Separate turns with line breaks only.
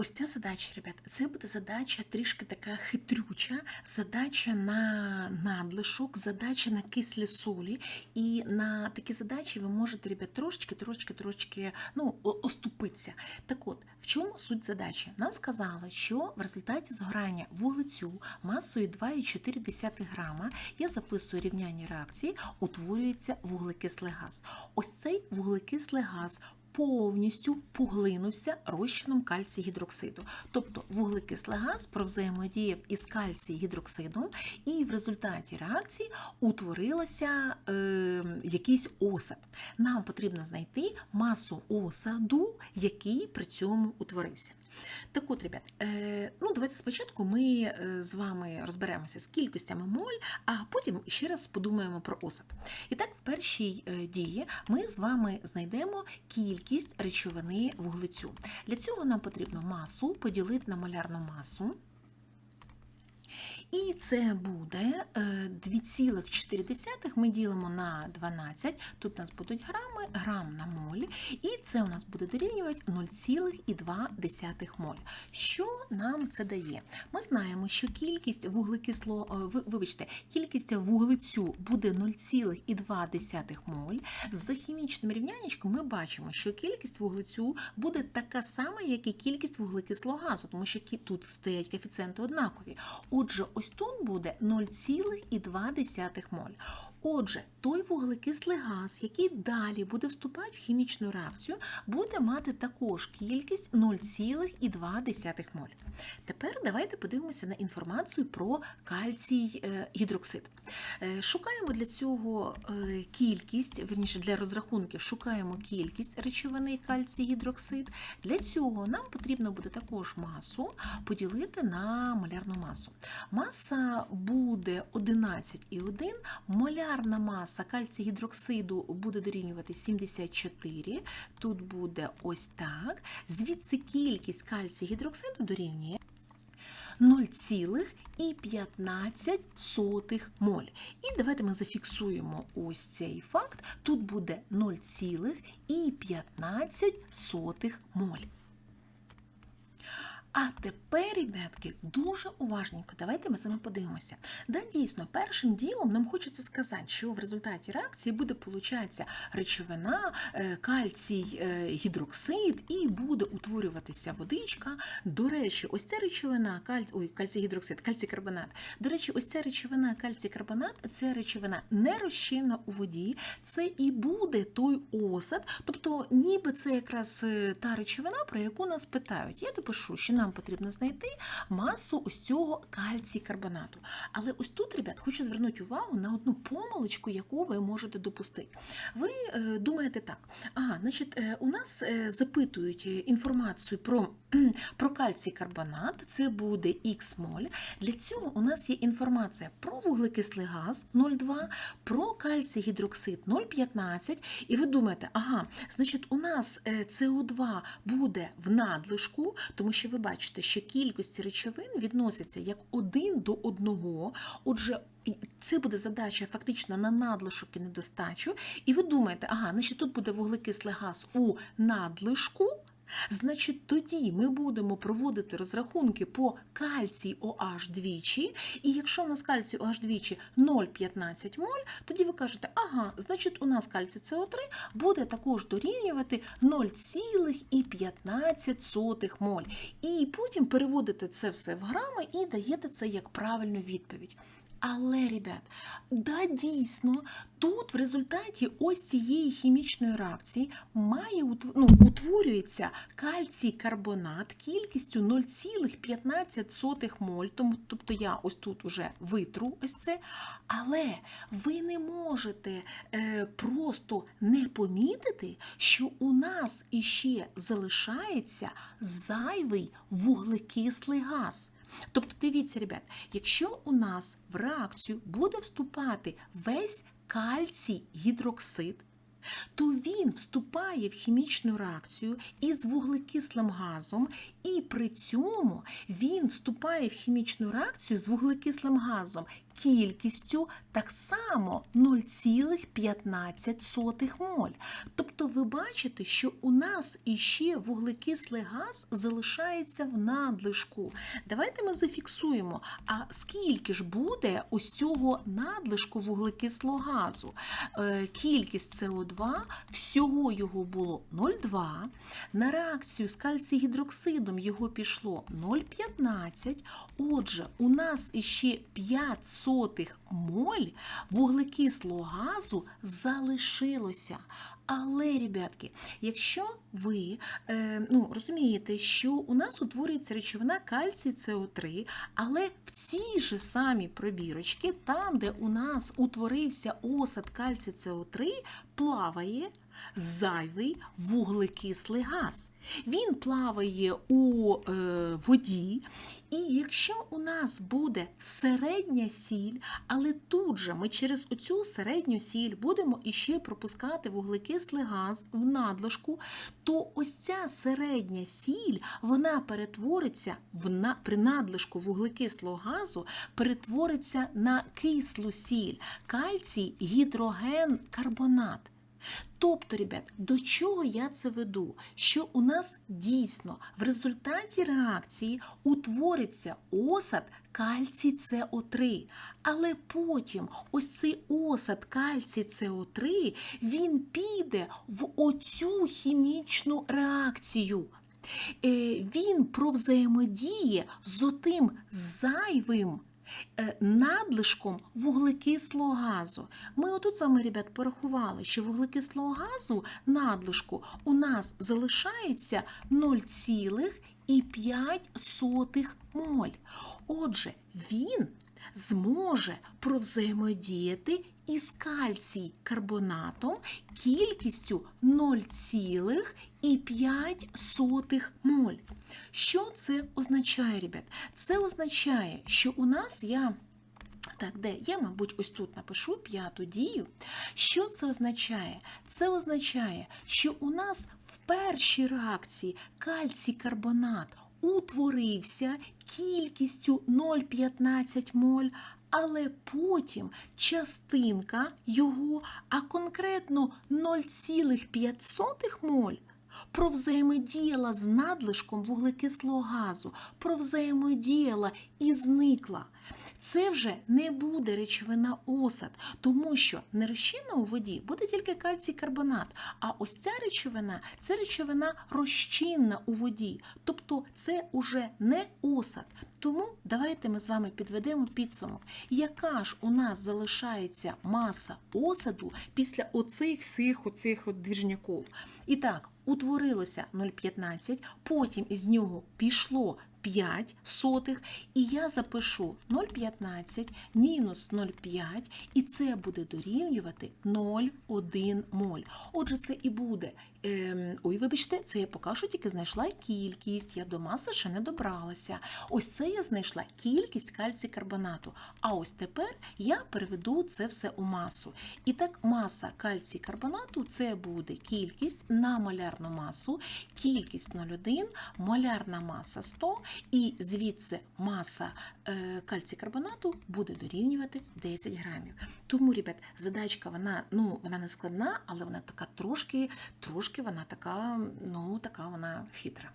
Ось ця задача, ребят, це буде задача трішки така хитрюча, задача на надлишок, задача на кислі солі. І на такі задачі ви можете, ребят, трошечки, трошечки, трошечки ну, оступитися. Так от, в чому суть задачі? Нам сказали, що в результаті згорання вуглецю масою 2,4 грама, я записую рівняння реакції, утворюється вуглекислий газ. Ось цей вуглекислий газ повністю поглинувся розчином кальцій гідроксиду. Тобто вуглекислий газ провзаємодіяв із кальцій гідроксидом, і в результаті реакції утворилося е, якийсь осад. Нам потрібно знайти масу осаду, який при цьому утворився. Так от, ребят, е, ну давайте спочатку ми е, з вами розберемося з кількостями моль, а потім ще раз подумаємо про осад. І так, в першій е, дії ми з вами знайдемо кількість речовини вуглецю. Для цього нам потрібно масу поділити на молярну масу. І це буде е, 2,4 ми ділимо на 12, тут у нас будуть грами, грам на моль, і це у нас буде дорівнювати 0,2 моль. Що нам це дає? Ми знаємо, що кількість вуглекисло, е, вибачте, кількість вуглецю буде 0,2 моль. За хімічним рівняннячком ми бачимо, що кількість вуглецю буде така сама, як і кількість вуглекислого газу, тому що тут стоять коефіцієнти однакові. Отже, ось тут буде 0,2 моль. Отже, той вуглекислий газ, який далі буде вступати в хімічну реакцію, буде мати також кількість 0,2 моль. Тепер давайте подивимося на інформацію про кальцій е, гідроксид. Е, Шукаємо для цього е, кількість, верніше для розрахунків шукаємо кількість речовини кальцій гідроксид. Для цього нам потрібно буде також масу поділити на молярну масу. Маса буде 11,1, молярна маса кальцій гідроксиду буде дорівнювати 74, тут буде ось так. Звідси кількість кальцій гідроксиду дорівнює 0,15 моль. І давайте ми зафіксуємо ось цей факт. Тут буде 0,15 моль. А тепер, ребятки, дуже уважненько, давайте ми з вами подивимося. Да, дійсно, першим ділом нам хочеться сказати, що в результаті реакції буде получатися речовина, е, кальцій е, гідроксид, і буде утворюватися водичка. До речі, ось ця речовина, кальцій, ой, кальцій гідроксид, кальцій карбонат. До речі, ось ця речовина, кальцій карбонат, це речовина не розчинна у воді, це і буде той осад, тобто ніби це якраз е, та речовина, про яку нас питають. Я допишу, що нам потрібно знайти масу ось цього кальцій карбонату. Але ось тут, ребят, хочу звернути увагу на одну помилочку, яку ви можете допустити. Ви е, думаєте так, ага, значить, е, у нас е, запитують інформацію про, про кальцій карбонат, це буде Х моль. Для цього у нас є інформація про вуглекислий газ 0,2, про кальцій гідроксид 0,15. І ви думаєте, ага, значить, у нас е, СО2 буде в надлишку, тому що ви бачите, що кількості речовин відносяться як один до одного. Отже, і це буде задача фактично на надлишок і недостачу. І ви думаєте, ага, значить тут буде вуглекислий газ у надлишку. Значить, тоді ми будемо проводити розрахунки по кальцій OH двічі, і якщо у нас кальцій OH двічі 0,15 моль, тоді ви кажете, ага, значить у нас кальцій СО3 буде також дорівнювати 0,15 моль. І потім переводите це все в грами і даєте це як правильну відповідь. Але, ребят, да, дійсно, тут в результаті ось цієї хімічної реакції має ну, утворюється кальцій карбонат кількістю 0,15 моль. Тому, тобто я ось тут уже витру ось це. Але ви не можете е, просто не помітити, що у нас іще залишається зайвий вуглекислий газ. Тобто, дивіться, ребят, якщо у нас в реакцію буде вступати весь кальцій гідроксид, то він вступає в хімічну реакцію із вуглекислим газом, і при цьому він вступає в хімічну реакцію з вуглекислим газом кількістю так само 0,15 моль. Ви бачите, що у нас іще вуглекислий газ залишається в надлишку. Давайте ми зафіксуємо, а скільки ж буде ось цього надлишку вуглекислого газу? Е, Кількість СО2, всього його було 0,2. На реакцію з кальцій-гідроксидом його пішло 0,15. Отже, у нас іще 5 сотих моль вуглекислого газу залишилося. Але, ребятки, якщо ви е, ну, розумієте, що у нас утворюється речовина кальцій СО3, але в цій же самій пробірочці, там, де у нас утворився осад кальцій СО3, плаває зайвий вуглекислий газ. Він плаває у е, воді, і якщо у нас буде середня сіль, але тут же ми через оцю середню сіль будемо іще пропускати вуглекислий газ в надлишку, то ось ця середня сіль вона перетвориться в на, при надлишку вуглекислого газу перетвориться на кислу сіль, кальцій гідроген карбонат. Тобто, ребят, до чого я це веду? Що у нас дійсно в результаті реакції утвориться осад кальцій СО3. Але потім ось цей осад кальцій СО3 він піде в оцю хімічну реакцію. Е, Він провзаємодіє з отим зайвим надлишком вуглекислого газу. Ми отут з вами, ребят, порахували, що вуглекислого газу надлишку у нас залишається 0,5 моль. Отже, він зможе провзаємодіяти із кальцій карбонатом кількістю 0,5 моль. Що це означає, ребят? Це означає, що у нас я. Так, де? Я, мабуть, ось тут напишу п'яту дію. Що це означає? Це означає, що у нас в першій реакції кальцій карбонат утворився кількістю 0,15 моль, але потім частинка його, а конкретно 0,5 моль, провзаємодіяла з надлишком вуглекислого газу, провзаємодіяла і зникла. Це вже не буде речовина осад, тому що нерозчинна у воді буде тільки кальцій карбонат. А ось ця речовина це речовина розчинна у воді, тобто це уже не осад. Тому давайте ми з вами підведемо підсумок, яка ж у нас залишається маса осаду після оцих всіх оцих от двіжняків. І так, утворилося 0,15, потім із нього пішло 5 сотих, і я запишу 0,15 мінус 0,5, і це буде дорівнювати 0,1 моль. Отже, це і буде. Ем, ой, вибачте, це я поки що тільки знайшла кількість, я до маси ще не добралася. Ось це я знайшла кількість кальцій карбонату. А ось тепер я переведу це все у масу. І так, маса кальцій карбонату це буде кількість на молярну масу, кількість 0,1, молярна маса 100, і звідси маса е, кальцій карбонату буде дорівнювати 10 грамів. Тому, ребят, задачка вона ну вона не складна, але вона така трошки, вона така, ну така вона хитра.